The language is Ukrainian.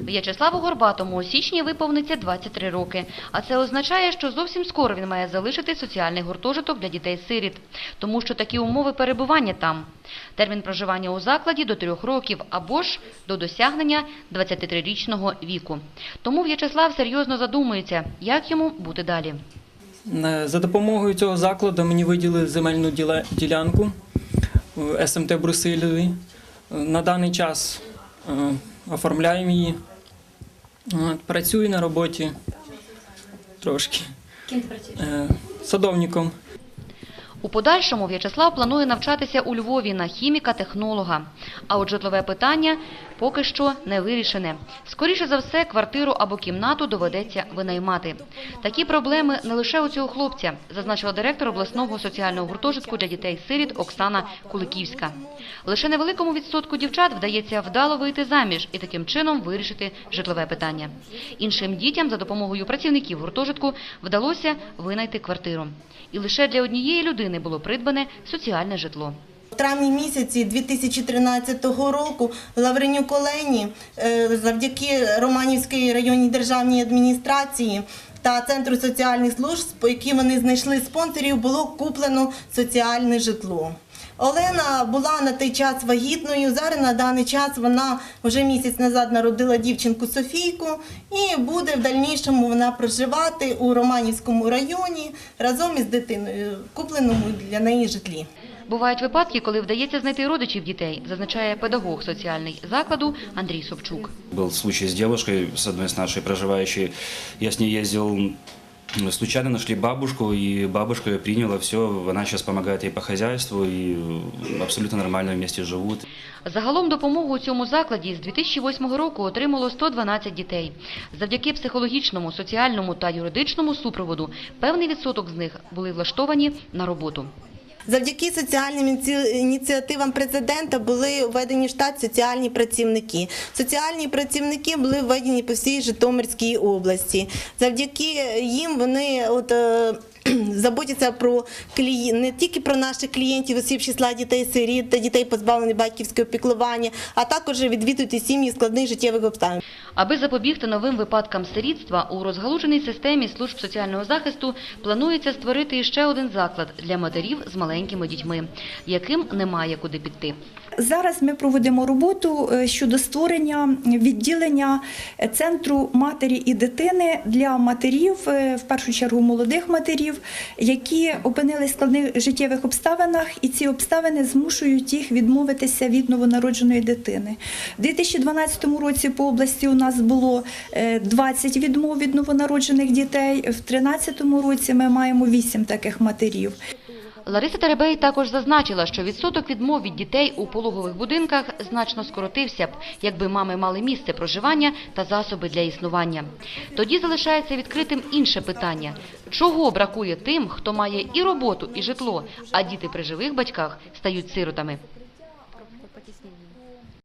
В'ячеславу Горбатому у січні виповниться 23 роки. А це означає, що зовсім скоро він має залишити соціальний гуртожиток для дітей-сиріт, тому що такі умови перебування там. Термін проживання у закладі до трьох років або ж до досягнення 23-річного віку. Тому В'ячеслав серйозно задумується, як йому бути далі. Е, За допомогою цього закладу мені виділили земельну діля- ділянку в СМТ Брусилові. Е, На даний час е, оформляємо її. От, Працюю на роботі трошки. Ким ти працюєш? Е, Садовником. У подальшому В'ячеслав планує навчатися у Львові на хіміка-технолога. А от житлове питання поки що не вирішене. Скоріше за все, квартиру або кімнату доведеться винаймати. Такі проблеми не лише у цього хлопця, зазначила директор обласного соціального гуртожитку для дітей-сиріт Оксана Куликівська. Лише невеликому відсотку дівчат вдається вдало вийти заміж і таким чином вирішити житлове питання. Іншим дітям за допомогою працівників гуртожитку вдалося винайти квартиру. І лише для однієї людини було придбане соціальне житло. В травні місяці 2013 року Лавренюк Олені е, завдяки Романівській районній державній адміністрації та Центру соціальних служб, яким вони знайшли спонсорів, було куплено соціальне житло. Олена була на той час вагітною. Зараз на даний час вона вже місяць назад народила дівчинку Софійку і буде в дальнішому вона проживати у Романівському районі разом із дитиною, купленому для неї житлі. Бувають випадки, коли вдається знайти родичів дітей, зазначає педагог соціальний закладу Андрій Собчук. Был случай с девушкой, с одной с нашей проживающей. Я с ней ездил, м, случайно нашли бабушку, и бабушка ее приняла, все, она сейчас помогает ей по хозяйству, и абсолютно нормально вместе живут. Загалом допомогу у цьому закладі з 2008 року отримало 112 дітей. Завдяки психологічному, соціальному та юридичному супроводу певний відсоток з них були влаштовані на роботу. Завдяки соціальним ініці- ініціативам президента були введені штат соціальні працівники. Соціальні працівники були введені по всій Житомирській області. Завдяки їм вони от. Заботяться про клії... не тільки про наших клієнтів, осіб числа дітей сиріт та дітей позбавлених батьківського піклування, а також відвідують сім'ї складних життєвих обставин. Аби запобігти новим випадкам сирітства, у розгалуженій системі служб соціального захисту планується створити ще один заклад для матерів з маленькими дітьми, яким немає куди піти. Зараз ми проводимо роботу е, щодо створення відділення е, центру матері і дитини для матерів, е, в першу чергу молодих матерів, які опинились в складних життєвих обставинах, і ці обставини змушують їх відмовитися від новонародженої дитини. У 2012 році по області у нас було е, 20 відмов від новонароджених дітей. В 2013 році ми маємо 8 таких матерів. Лариса Теребей також зазначила, що відсоток відмов від дітей у пологових будинках значно скоротився б, якби мами мали місце проживання та засоби для існування. Тоді залишається відкритим інше питання: чого бракує тим, хто має і роботу, і житло, а діти при живих батьках стають сиротами.